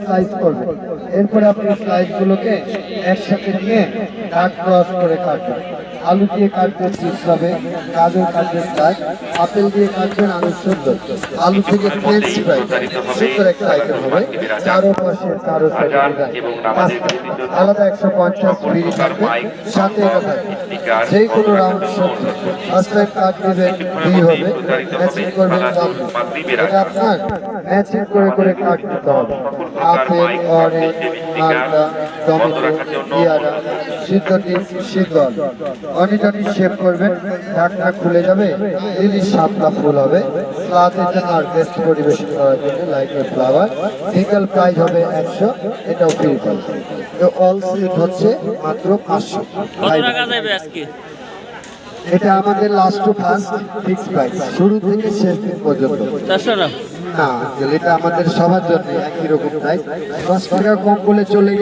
Slice করবেন এরপরে আপনি স্লাইস গুলোকে একসাথে নিয়ে কাট ক্রস করে কাটবেন। আলু দিয়ে কাটবেন চিপস হবে গাজর কাটবেন স্লাইস আপেল দিয়ে কাটবেন আলু সুন্দর আলু থেকে ফ্রেঞ্চ ফ্রাই সুন্দর একটা আইটেম হবে। চারো পাশে চারো আলাদা একশো পঞ্চাশ বিড়ি থাকবে। সাথে যে কোনো রাউন্ড সবজি ফার্স্ট টাইম কাট নেবেন দুই হবে। করবেন এটা আপনার ম্যাচিং করে করে কাট দিতে হবে। আপেল অরেঞ্জ মালটা টমেটো পেয়ারা সিদ্ধ ডিম সিদ্ধ আলু। অনিটনি শেপ করবেন ঢাকনা খুলে যাবে লিলি সাতটা ফুল হবে স্লাদের জন্য আর বেস্ট পরিবেশন করার জন্য লাইক ফ্লাওয়ার সিঙ্গেল প্রাইস হবে একশো এটাও ফ্রি তো অল সিট হচ্ছে মাত্র পাঁচশো। এটা আমাদের last to first fix price শুরু থেকে শেষ দিন পর্যন্ত। না এটা আমাদের সবার জন্য একই রকম তাই? দশ টাকা কম বলে চলে